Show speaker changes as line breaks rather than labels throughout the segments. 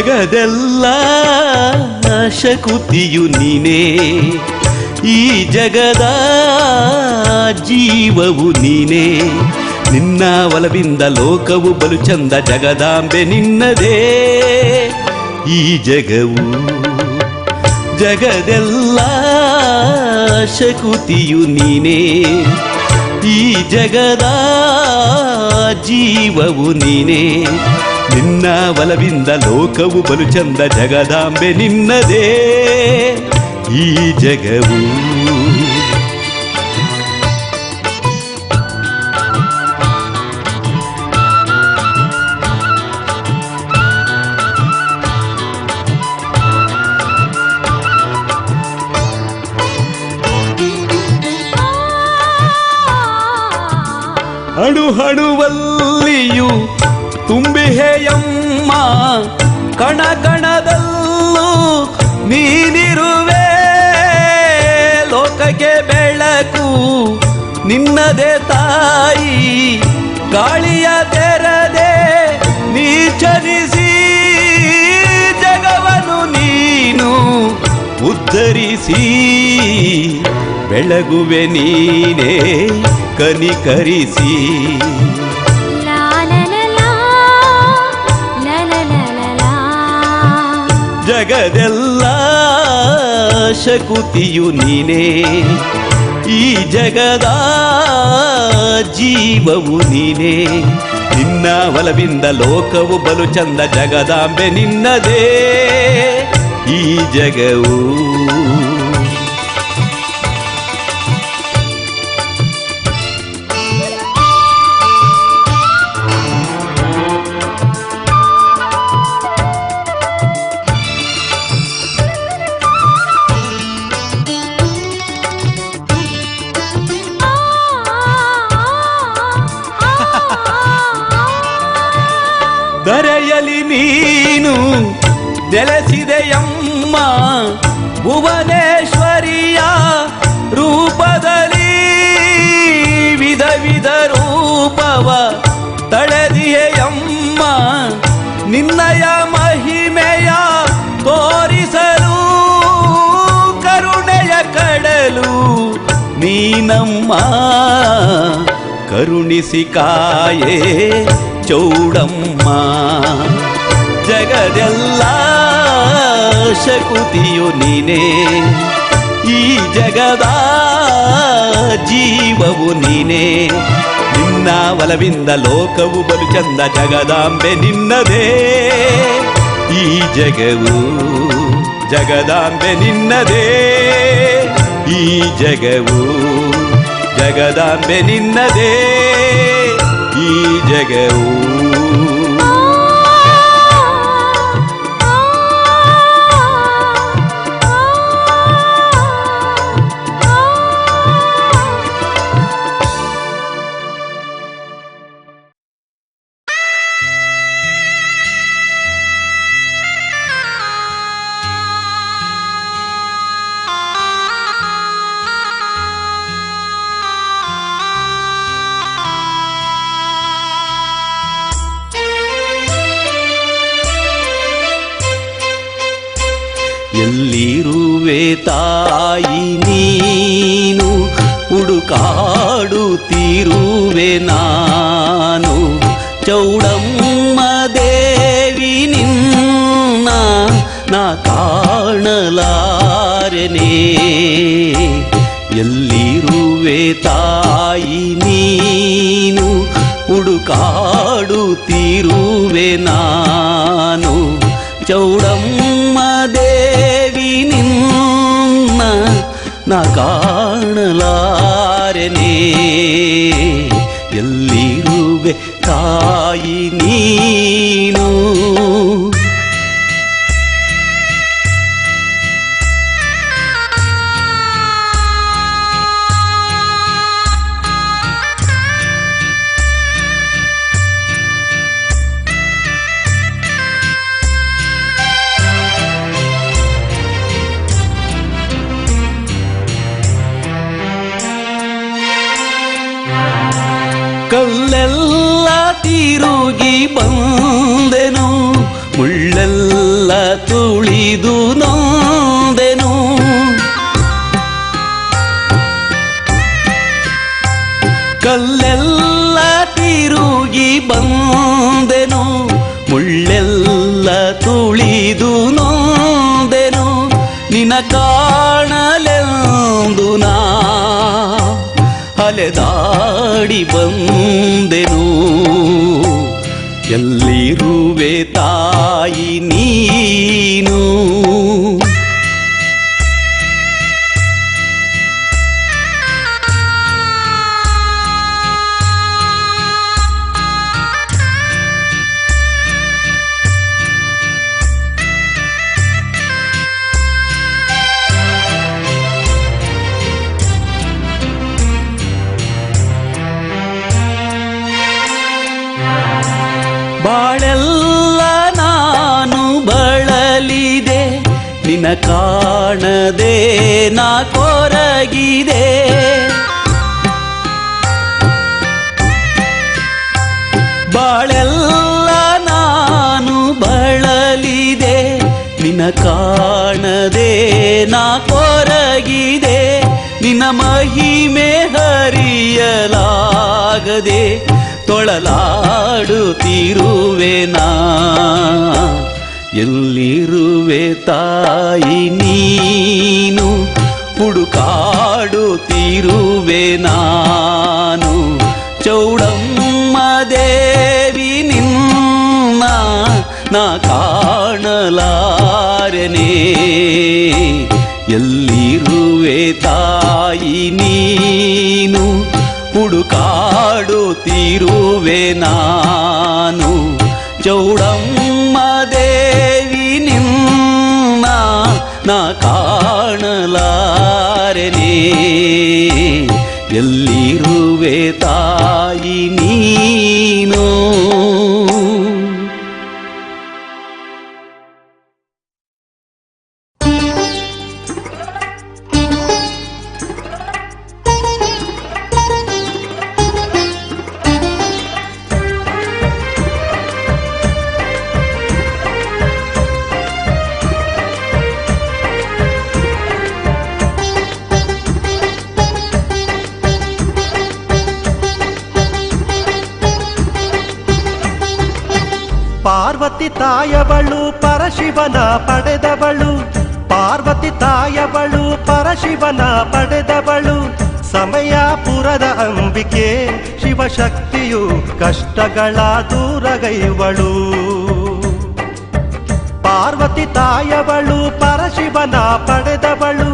ಜಗದೆಲ್ಲ ಶಕುತಿಯು ನೀನೇ. ಈ ಜಗದ ಜೀವವು ನೀನೇ. ನಿನ್ನ ಒಲವಿಂದ ಲೋಕವು ಬಲು ಚಂದ ಜಗದಾಂಬೆ ನಿನ್ನದೇ. ಈ ಜಗವು ಜಗದೆಲ್ಲ ಶಕುತಿಯು ನೀನೇ. ಈ ಜಗದ ಜೀವವು ನೀನೇ. ನಿನ್ನ ಬಲವಿಂದ ಲೋಕವು ಬಲು ಚಂದ ಜಗದಾಂಬೆ ನಿನ್ನದೇ. ಈ ಜಗವು ಅಣು ಹಣುವಲ್ಲಿಯೂ ತುಂಬಿಹೆಯಮ್ಮ ಕಣ ಕಣದಲ್ಲೂ ನೀನಿರುವೆ. ಲೋಕಕ್ಕೆ ಬೆಳಕು ನಿನ್ನದೇ ತಾಯಿ, ಗಾಳಿಯ ತೆರದೆ ನೀಚರಿಸಿ ಜಗವನು ನೀನು ಉದ್ಧರಿಸಿ. ಬೆಳಗುವೆ ನೀನೇ ಕನಿಕರಿಸಿ. ಜಗದೆಲ್ಲ ಶಕುತಿಯು ನೀನೇ. ಈ ಜಗದ ಜೀವವು ನೀನೇ. ನಿನ್ನ ಒಲವಿಂದ ಲೋಕವು ಬಲು ಚಂದ ಜಗದಾಂಬೆ ನಿನ್ನದೇ. ಈ ಜಗವು ಭುವನೇಶ್ವರಿಯ ರೂಪದಲ್ಲಿ ವಿಧ ವಿಧ ರೂಪವ ತಳೆದಿಯಮ್ಮ ನಿನ್ನಯ ಮಹಿಮೆಯ ತೋರಿಸಲು, ಕರುಣೆಯ ಕಡಲು ನೀನಮ್ಮ, ಕರುಣಿಸಿ ಕಾಯೇ ಚೌಡಮ್ಮ. ಜಗದೆಲ್ಲ ಶಕುತಿಯು ನೀನೇ. ಈ ಜಗದ ಜೀವವು ನೀನೇ. ನಿನ್ನ ಒಲವಿಂದ ಲೋಕವು ಬಲು ಚಂದ ಜಗದಾಂಬೆ ನಿನ್ನದೇ. ಈ ಜಗವು ಜಗದಾಂಬೆ ನಿನ್ನದೇ. ಈ ಜಗವು ಜಗದಾಂಬೆ ನಿನ್ನದೇ. ಈ ಜಗವು ಎಲ್ಲಿರುವೆ ತಾಯಿ ನೀನು ಹುಡುಕಾಡುತ್ತಿರುವೆ ನಾನು. ಚೌಡಮ್ಮ ದೇವಿ ನಿನ್ನ ನಾ ಕಾಣಲಾರನೆ. ಎಲ್ಲಿರುವೆ ತಾಯಿ ನೀನು ಹುಡುಕಾಡುತ್ತಿರುವೆ ನಾನು ನಾ ಕಲ್ಲೆಲ್ಲ ತಿರುಗಿ ಬಂದೆನು ಮುಳ್ಳೆಲ್ಲ ತುಳಿದು ನೊಂದೆನು. ಕಲ್ಲೆಲ್ಲ ತಿರುಗಿ ಬಂದೆನು ಮುಳ್ಳೆಲ್ಲ ತುಳಿದು ನೊಂದೆನು. ನಿನ ಕಾಣಲೆಂದು ಬಂದೆನು. ಎಲ್ಲಿರುವೆ ತಾಯಿ ಬಾಳೆಲ್ಲ ನಾನು ಬಳಲಿದೆ ನಿನ ಕಾಣದೆ ನಾ ಕೊರಗಿದೆ. ಬಾಳೆಲ್ಲ ನಾನು ಬಳಲಿದೆ ನಿನ ಕಾಣದೆ ನಾ ಕೊರಗಿದೆ. ನಿನ್ನ ಮಹಿಮೆ ಹರಿಯಲಾಗದೆ ತೊಳಲಾಡುತ್ತಿರುವೆ ನಾ. ಎಲ್ಲಿರುವೆ ತಾಯಿ ನೀನು? ಹುಡುಕಾಡುತ್ತಿರುವೆ ನಾನು. ಚೌಡಮ್ಮ ದೇವಿ ನಿನ್ನ ನಾ ಕಾಣಲಾರನೆ. ಎಲ್ಲಿರುವೆ ತಾಯಿ ನೀನು? ಹುಡುಕಾಡುತ್ತಿರುವೆ ನಾನು. ಚೌಡಮ್ಮ ದೇವಿ ನಿನ್ನ ನಾ ಕಾಣಲಾರನೆ. ಎಲ್ಲಿರುವೆ ತಾಯಿ ನೀನು?
ಪಾರ್ವತಿ ತಾಯವಳು ಪರಶಿವನ ಪಡೆದವಳು. ಪಾರ್ವತಿ ತಾಯವಳು ಪರಶಿವನ ಪಡೆದವಳು. ಸಮಯಪುರದ ಅಂಬಿಕೆ, ಶಿವಶಕ್ತಿಯು ಕಷ್ಟಗಳ ದೂರಗೈವಳು. ಪಾರ್ವತಿ ತಾಯವಳು ಪರಶಿವನ ಪಡೆದವಳು.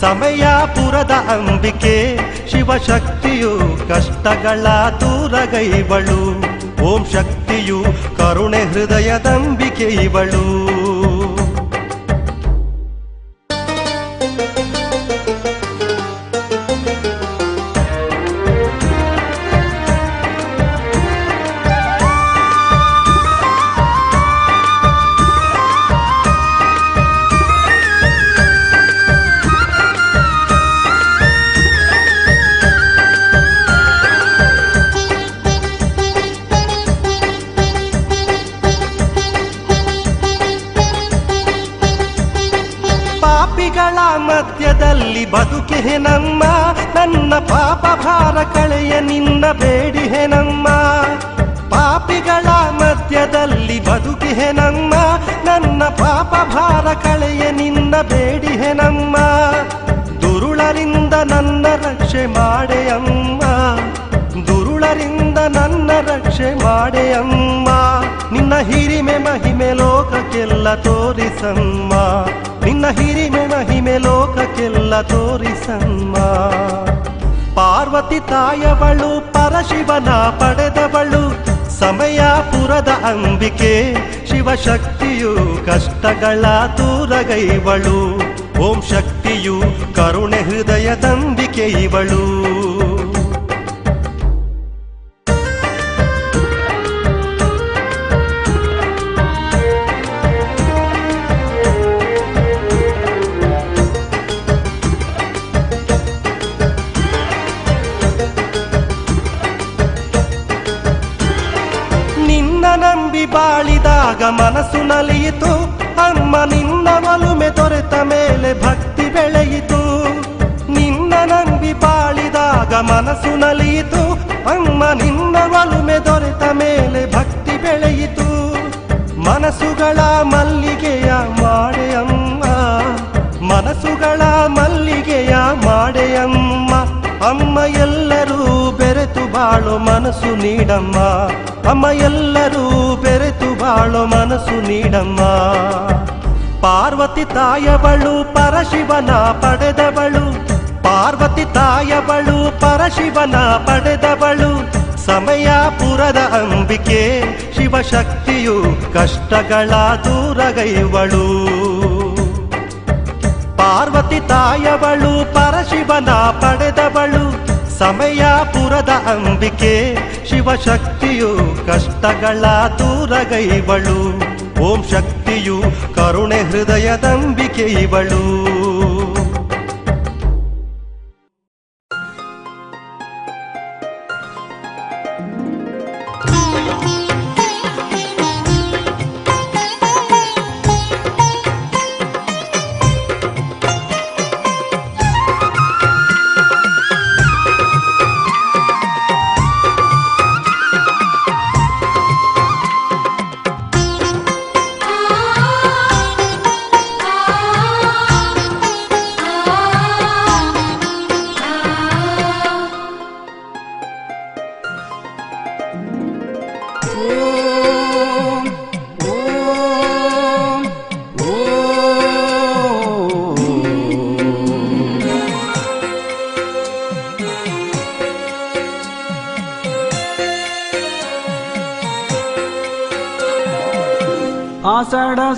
ಸಮಯಪುರದ ಅಂಬಿಕೆ, ಶಿವಶಕ್ತಿಯು ಕಷ್ಟಗಳ ದೂರಗೈವಳು. ಓಂ ಶಕ್ತಿಯು ಕರುಣೆ ಹೃದಯದಂಬಿಕೆ ಇವಳು. ಮಧ್ಯದಲ್ಲಿ ಬದುಕಿಹೆ ನಮ್ಮ, ನನ್ನ ಪಾಪ ಭಾರ ಕಳೆಯ ನಿನ್ನ ಬೇಡಿಹೆ ನಮ್ಮ. ಪಾಪಿಗಳ ಮಧ್ಯದಲ್ಲಿ ಬದುಕಿಹೆ ನಮ್ಮ, ನನ್ನ ಪಾಪ ಭಾರ ಕಳೆಯ ನಿನ್ನ ಬೇಡಿಹೆ ನಮ್ಮ. ದುರುಳರಿಂದ ನನ್ನ ರಕ್ಷೆ ಮಾಡೆ ಅಮ್ಮ, ದುರುಳರಿಂದ ನನ್ನ ರಕ್ಷೆ ಮಾಡೆ ಅಮ್ಮ. ನಿನ್ನ ಹಿರಿಮೆ ಮಹಿಮೆ ಲೋಕಕ್ಕೆಲ್ಲ ತೋರಿಸಮ್ಮ, ನಿನ್ನ ಹಿರಿಮೆ ಲೋಕಕ್ಕೆಲ್ಲ ತೋರಿಸಮ್ಮ ಪಾರ್ವತಿ ತಾಯವಳು, ಪರಶಿವನ ಪಡೆದವಳು ಸಮಯಪುರದ ಅಂಬಿಕೆ, ಶಿವಶಕ್ತಿಯು ಕಷ್ಟಗಳ ದೂರಗೈವಳು ಓಂ ಶಕ್ತಿಯು ಕರುಣೆ ಹೃದಯ ತಂಬಿಕೆ ಇವಳು. ಮನಸ್ಸು ನಲಿಯಿತು. ಅಮ್ಮ ನಿನ್ನ ಒಲುಮೆ ದೊರೆತ ಮೇಲೆ ಭಕ್ತಿ ಬೆಳೆಯಿತು. ಮನಸ್ಸುಗಳ ಮಲ್ಲಿಗೆಯ ಮಾಡೆಯಮ್ಮ. ಮನಸ್ಸುಗಳ ಮಲ್ಲಿಗೆಯ ಮಾಡೆಯಮ್ಮ. ಅಮ್ಮ ಎಲ್ಲರೂ ಬೆರೆತು ಬಾಳು ಮನಸ್ಸು ನೀಡಮ್ಮ. ಅಮ್ಮ ಎಲ್ಲರೂ ಬೆರೆತು ಬಾಳು ಮನಸ್ಸು ನೀಡಮ್ಮ. ಪಾರ್ವತಿ ತಾಯವಳು, ಪರಶಿವನ ಪಡೆದವಳು ಪಾರ್ವತಿ ತಾಯವಳು, ಪರಶಿವನ ಪಡೆದವಳು. ಸಮಯಪುರದ ಅಂಬಿಕೆ, ಶಿವಶಕ್ತಿಯು ಕಷ್ಟಗಳ ದೂರಗೈವಳು ಪಾರ್ವತಿ ತಾಯವಳು, ಪರಶಿವನ ಪಡೆದವಳು. ಸಮಯಾಪುರದ ಅಂಬಿಕೆ, ಶಿವಶಕ್ತಿಯು ಕಷ್ಟಗಳ ದೂರಗೈವಳು ಓಂ ಶಕ್ತಿಯು ಕರುಣೆ ಹೃದಯದಂಬಿಕೆ ಇವಳು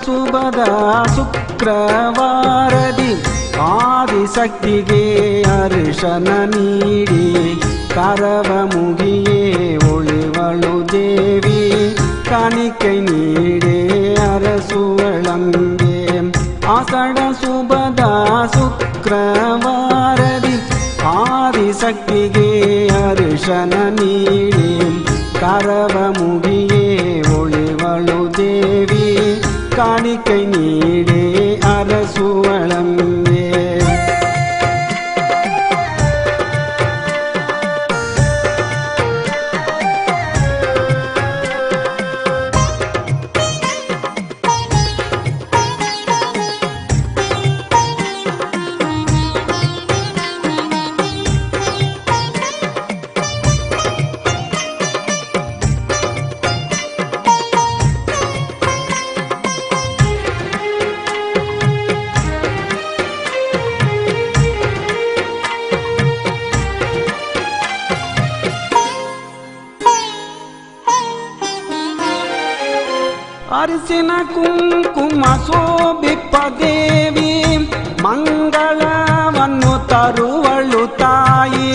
ಸುಬದ ಶುಕ್ರವಾರದಿ ಆದಿಶಕ್ತಿಗೆ ಅರ್ಶನ ನೀಡಿ ಕರವ ಮುಗಿಯೇ ಒಳಿವಳು ದೇವಿ ಕಾಣಿಕೈ ನೀಡೇ ಅರಸುವಳಂಬೆ ಆಷಾಢ ಸುಬದ ಶುಕ್ರವಾರದಿ ಆದಿಶಕ್ತಿಗೆ ಅರ್ಶನ ನೀಡಿ ಕರವ ಮುಗಿಯೇ ಕಾಣಿಕೈ ನೀಡೇ ಅರಿಸಿನ ಕುಂಕುಮ ಶೋಭಿಪ್ಪ ದೇವಿ ಮಂಗಳವನ್ನು ತರುವಳು ತಾಯಿ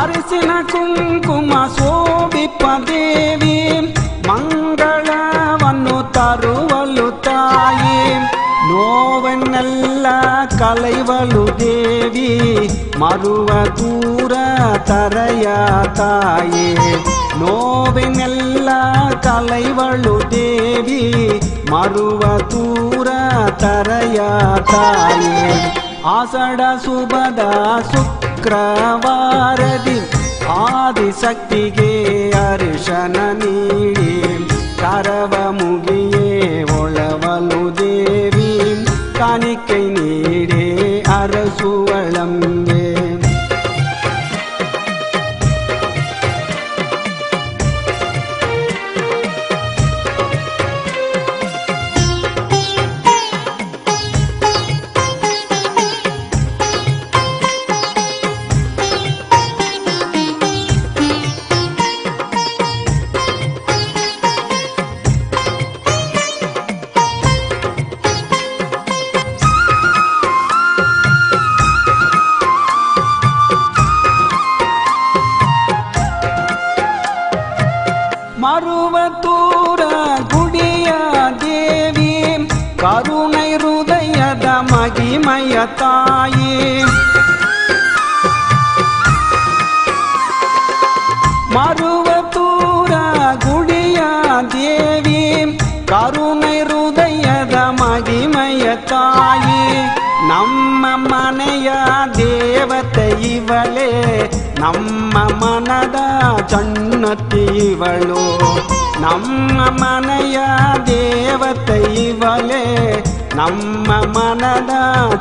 ಅರಿಸಿನ ಕುಂಕುಮ ನೋವನ್ನೆಲ್ಲ ಕಲೈವಳು ದೇವಿ, ಮರುವ ದೂರ ತರಯ ತಾಯೇ. ನೋವಿನೆಲ್ಲ ಕಲೈವಳು ದೇವಿ, ಮರುವ ದೂರ ತರಯ ತಾಯೇ. ಆಸಡ ಸುಬದ ಶುಕ್ರವಾರದಿ, ಆದಿಶಕ್ತಿಗೆ ಅರಿಶನ ನೀಡಿ. ಕರವ ಮುಗಿಯೇ, ಒಳವಲು காணிக்கை நீடே அரசுவளம் ಹೃದಯದ ಮಗಿಮಯ ತಾಯಿ ಮರುವತೂರ ಗುಡಿಯ ದೇವಿ ಕರುಣೆ ಹೃದಯದ ಮಗಿಮಯ ತಾಯಿ ನಮ್ಮ ಮನೆಯ ದೇವತೆ ಇವಳೇ ನಮ್ಮ ಮನದ ಚನ್ನತಿ ಇವಳು ನಮ್ಮ ಮನೆಯ ದೇವತೆ ಇವಳೇ ನಮ್ಮ ಮನದ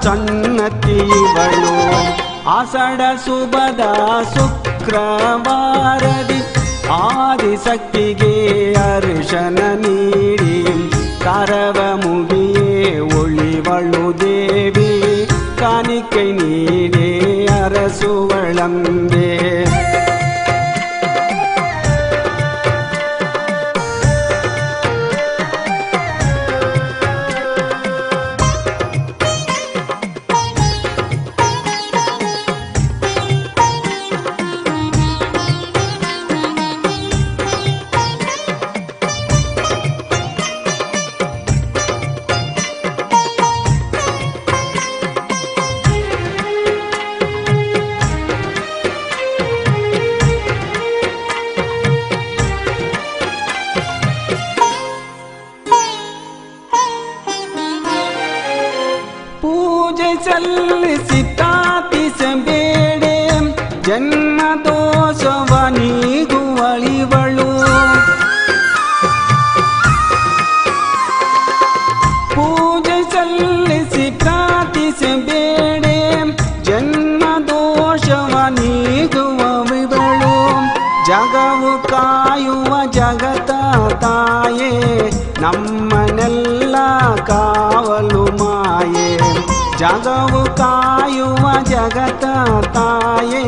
ಚಣ್ಣತಿ ಇವಳು ಆಷಾಢ ಸುಬದ ಶುಕ್ರವಾರದಿ ಆದಿಶಕ್ತಿಗೆ ಅರ್ಶನ ನೀಡಿ ಕರವ ಮುಗಿಯೇ ಒಳಿವಳು ದೇವಿ ಕಾಣಿಕೈ ನೀಡೇ ಅರಸುವಳಂಬೆ ಯಾದವು ಕಾಯುವ ಜಗತ ತಾಯೇ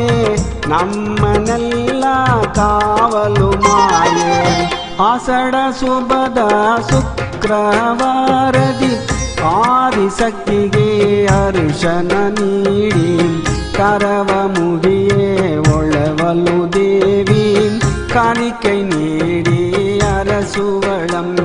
ನಮ್ಮನೆಲ್ಲ ಕಾವಲು ಮಾಯೆ ಆಸಡ ಶುಭದ ಶುಕ್ರವಾರದಿ ಆದಿಸಕ್ತಿಗೆ ಅರಿಶನ ನೀಡಿ ಕರವ ಮುಗಿಯೇ ಒಳವಲು ದೇವಿ ಕಾಣಿಕೆ ನೀಡಿ அரசுவளம்